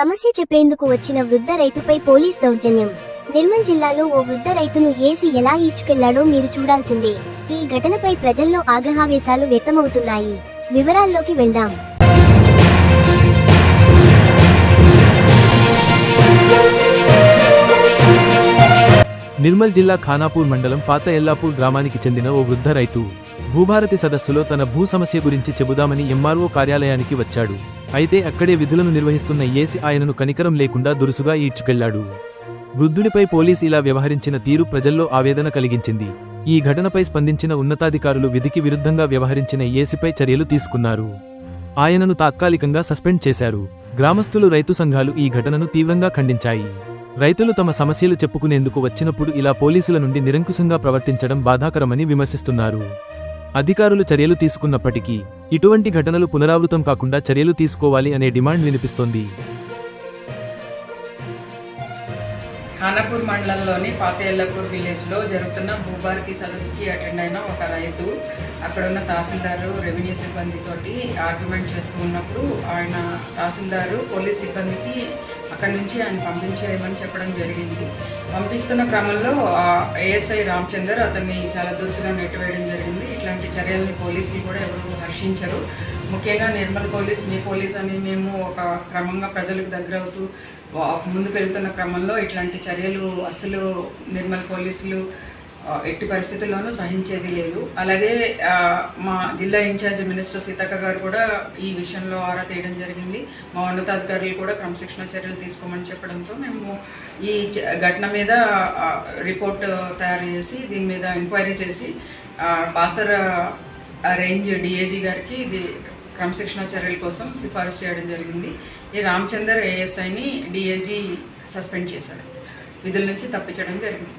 సమస్య చెప్పేందుకు వచ్చిన వృద్ధ రైతుపై పోలీస్ దౌర్జన్యం. నిర్మల్ జిల్లాలో ఓ వృద్ధ రైతును ఏసి ఎలా ఈడ్చుకెళ్ళాడో మీరు చూడాల్సిందే. ఈ ఘటనపై ప్రజల్లో ఆగ్రహావేశాలు వ్యక్తమవుతున్నాయి. వివరాల్లోకి వెళ్దాం. నిర్మల్ జిల్లా ఖానాపూర్ మండలం పాత ఎల్లాపూర్ గ్రామానికి చెందిన ఓ వృద్ధ రైతు భూభారతి సదస్సులో తన భూ సమస్య గురించి చెబుదామని ఎంఆర్ఓ కార్యాలయానికి వచ్చాడు. అయితే అక్కడే విధులను నిర్వహిస్తున్న ఏసి ఆయనను కనికరం లేకుండా దురుసుగా ఈడ్చుకెళ్ళాడు వృద్ధుడిపై పోలీసు ఇలా వ్యవహరించిన తీరు ప్రజల్లో ఆవేదన కలిగించింది. ఈ ఘటనపై స్పందించిన ఉన్నతాధికారులు విధికి విరుద్ధంగా వ్యవహరించిన ఏసిపై చర్యలు తీసుకున్నారు. ఆయనను తాత్కాలికంగా సస్పెండ్ చేశారు. గ్రామస్తులు రైతు సంఘాలు ఈ ఘటనను తీవ్రంగా ఖండించాయి. రైతులు తమ సమస్యలు చెప్పుకునేందుకు వచ్చినప్పుడు ఇలా పోలీసుల నుండి నిరంకుశంగా ప్రవర్తించడం బాధాకరమని విమర్శిస్తున్నారు. అధికారులు చర్యలు తీసుకున్నప్పటికీ ఇటువంటి ఘటనలు పునరావృతం కాకుండా చర్యలు తీసుకోవాలి అనే డిమాండ్ వినిపిస్తోంది. ఖానాపూర్ మండలంలోని పాతేళ్ళపూర్ విలేజ్లో జరుగుతున్న భూభారతి సదస్సుకి అటెండ్ అయిన ఒక రైతు అక్కడ ఉన్న తహసీల్దారు రెవెన్యూ సిబ్బందితోటి ఆర్గ్యుమెంట్ చేస్తూ ఉన్నప్పుడు ఆయన తహసీల్దారు పోలీస్ సిబ్బందికి అక్కడి నుంచి ఆయన పంపించేయమని చెప్పడం జరిగింది. పంపిస్తున్న క్రమంలో ఏఎస్ఐ రామచందర్ అతన్ని చాలా దురుసుగా నెట్టివేయడం జరిగింది. చర్యల్ని పోలీసులు కూడా ఎవరు హర్షించరు. ముఖ్యంగా నిర్మల్ పోలీస్ మీ పోలీస్ అని మేము ఒక క్రమంగా ప్రజలకు దగ్గర అవుతూ వా- ముందుకు వెళ్తున్న క్రమంలో ఇట్లాంటి చర్యలు అసలు నిర్మల్ పోలీసులు ఎట్టి పరిస్థితుల్లోనూ సహించేది లేదు. అలాగే మా జిల్లా ఇన్ఛార్జ్ మినిస్టర్ సీతక్క గారు కూడా ఈ విషయంలో ఆరా తీయడం జరిగింది. మా ఉన్నతాధికారులు కూడా క్రమశిక్షణ చర్యలు తీసుకోమని చెప్పడంతో మేము ఈ ఘటన మీద రిపోర్ట్ తయారు చేసి దీని మీద ఎంక్వైరీ చేసి బాసర్ రేంజ్ డిఏజీ గారికి ఇది క్రమశిక్షణ చర్యల కోసం సిఫారసు చేయడం జరిగింది. ఈ రామచందర్ ఏఎస్ఐని డిఏజీ సస్పెండ్ చేశారు. విధుల నుంచి తప్పించడం జరిగింది.